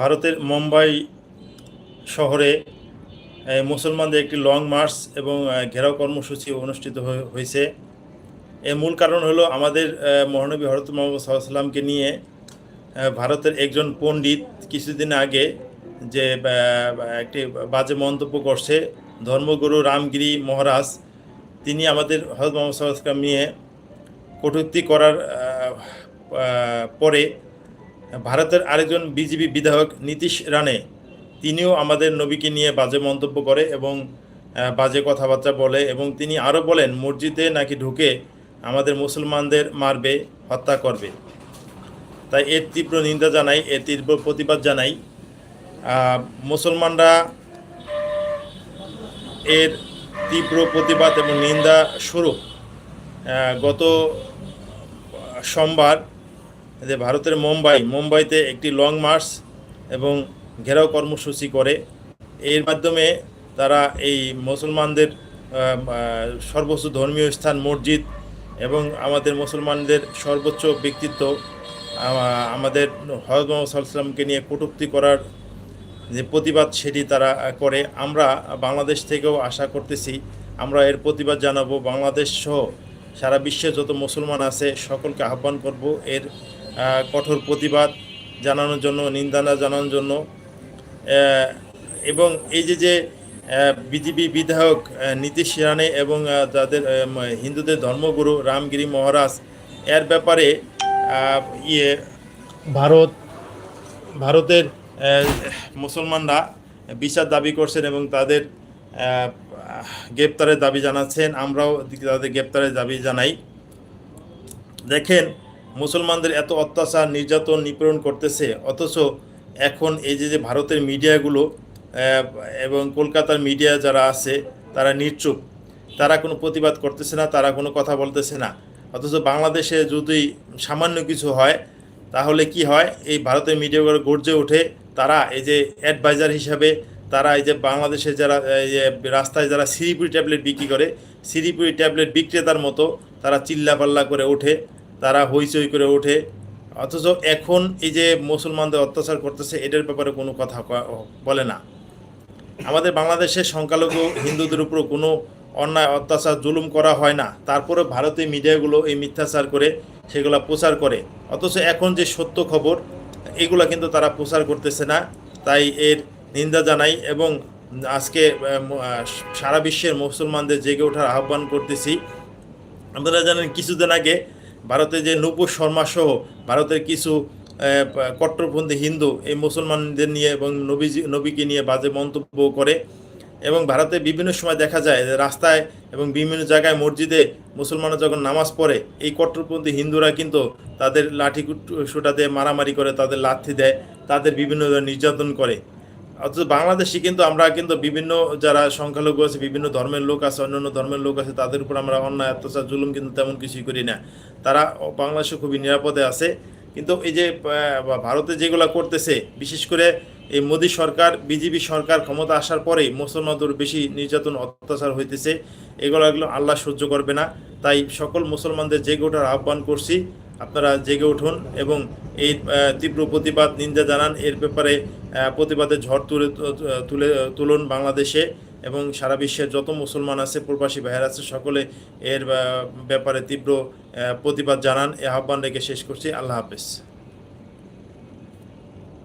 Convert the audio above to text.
ভারতের মুম্বাই শহরে মুসলমানদের একটি লং মার্চ এবং ঘেরাও কর্মসূচি অনুষ্ঠিত হয়েছে। এর মূল কারণ হলো আমাদের মহানবী হরত মোহাম্মদ সাল্লামকে নিয়ে ভারতের একজন পণ্ডিত কিছুদিন আগে যে একটি বাজে মন্তব্য করছে, ধর্মগুরু রামগিরি মহারাজ, তিনি আমাদের হরত মোহাম্মদ সাল্লাম নিয়ে কটূক্তি করার পরে ভারতের আরেকজন বিজেপি বিধায়ক নীতিশ রানে তিনিও আমাদের নবীকে নিয়ে বাজে মন্তব্য করে এবং বাজে কথাবার্তা বলে এবং তিনি আরও বলেন, মসজিদে নাকি ঢুকে আমাদের মুসলমানদের মারবে, হত্যা করবে। তাই এর তীব্র নিন্দা জানাই, এর তীব্র প্রতিবাদ জানাই। মুসলমানরা এর তীব্র প্রতিবাদ এবং নিন্দা স্বরূপ গত সোমবার যে ভারতের মুম্বাই, মুম্বাইতে একটি লং মার্চ এবং ঘেরাও কর্মসূচি করে। এর মাধ্যমে তারা এই মুসলমানদের সর্বোচ্চ ধর্মীয় স্থান মসজিদ এবং আমাদের মুসলমানদের সর্বোচ্চ ব্যক্তিত্ব আমাদের মোহাম্মদ সাল্লামকে নিয়ে কটুক্তি করার যে প্রতিবাদ সেটি তারা করে। আমরা বাংলাদেশ থেকেও আশা করতেছি, আমরা এর প্রতিবাদ জানাব। বাংলাদেশ সহ সারা বিশ্বে যত মুসলমান আছে, সকলকে আহ্বান করব এর কঠোর প্রতিবাদ জানানোর জন্য নিন্দানা জানানোর জন্য এবং এই যে যে বিজেপি বিধায়ক নীতিশ রানে এবং তাদের হিন্দুদের ধর্মগুরু রামগিরি মহারাজ, এর ব্যাপারে ইয়ে ভারত, ভারতের মুসলমানরা বিচার দাবি করছেন এবং তাদের গ্রেপ্তারের দাবি জানাচ্ছেন। আমরাও তাদের গ্রেপ্তারের দাবি জানাই। দেখেন মুসলমানদের এত অত্যাচার, নির্যাতন, নিপীড়ন করতেছে, অথচ এখন এই যে যে ভারতের মিডিয়াগুলো এবং কলকাতার মিডিয়া যারা আছে, তারা নির্চুপ। তারা কোনো প্রতিবাদ করতেছে না, তারা কোনো কথা বলতেছে না। অথচ বাংলাদেশে যদি সামান্য কিছু হয়, তাহলে কি হয়? এই ভারতের মিডিয়াগুলো গর্জে ওঠে। তারা এই যে অ্যাডভাইজার হিসাবে, তারা এই যে বাংলাদেশে যারা, এই যে রাস্তায় যারা সিরিপুরি ট্যাবলেট বিক্রি করে, সিরিপুরি ট্যাবলেট বিক্রেতার মতো তারা চিল্লাপাল্লা করে ওঠে। তারা হইচই করে ওঠে। অথচ এখন এই যে মুসলমানদের অত্যাচার করতেছে এটার ব্যাপারে কোনো কথা বলে না। আমাদের বাংলাদেশে সংখ্যালঘু হিন্দুদের উপর কোনো অন্যায়, অত্যাচার, জুলুম করা হয় না। তারপরে ভারতীয় মিডিয়াগুলো এই মিথ্যাচার করে সেগুলো প্রচার করে। অথচ এখন যে সত্য খবর, এগুলো কিন্তু তারা প্রচার করতেছে না। তাই এর নিন্দা জানাই এবং আজকে সারা বিশ্বের মুসলমানদের জেগে ওঠার আহ্বান করতেছি। আপনারা জানেন, কিছুদিন আগে ভারতে যে নূপুর শর্মা সহ ভারতের কিছু কট্টরপন্থী হিন্দু এই মুসলমানদের নিয়ে এবং নবীজি, নবীকে নিয়ে বাজে মন্তব্য করে এবং ভারতে বিভিন্ন সময় দেখা যায় যে রাস্তায় এবং বিভিন্ন জায়গায় মসজিদে মুসলমানরা যখন নামাজ পড়ে, এই কট্টরপন্থী হিন্দুরা কিন্তু তাদের লাঠি সুটাতে মারামারি করে, তাদের লাথি দেয়, তাদের বিভিন্ন নির্যাতন করে। অথচ বাংলাদেশে কিন্তু আমরা কিন্তু বিভিন্ন যারা সংখ্যালঘু আছে, বিভিন্ন ধর্মের লোক আছে, অন্যান্য ধর্মের লোক আছে, তাদের উপর আমরা অন্যায়, অত্যাচার, জুলুম কিন্তু তেমন কিছুই করি না। তারা বাংলাদেশে খুবই নিরাপদে আছে। কিন্তু এই যে ভারতে যেগুলো করতেছে, বিশেষ করে এই মোদী সরকার, বিজেপি সরকার ক্ষমতা আসার পরেই মুসলমানদের বেশি নির্যাতন, অত্যাচার হইতেছে। এগুলো আল্লাহ সহ্য করবে না। তাই সকল মুসলমানদের জেগে ওঠার আহ্বান করছি আপনারা জেগে উঠুন এবং এই তীব্র প্রতিবাদ, নিন্দা জানান। এর ব্যাপারে প্রতিবাদের ঝড় তুলে তুলে, তুলুন বাংলাদেশে এবং সারা বিশ্বের যত মুসলমান আছে, প্রবাসী ভাইয়ের আছে, সকলে এর ব্যাপারে তীব্র প্রতিবাদ জানান। এ আহ্বান রেখে শেষ করছি। আল্লাহ হাফেজ।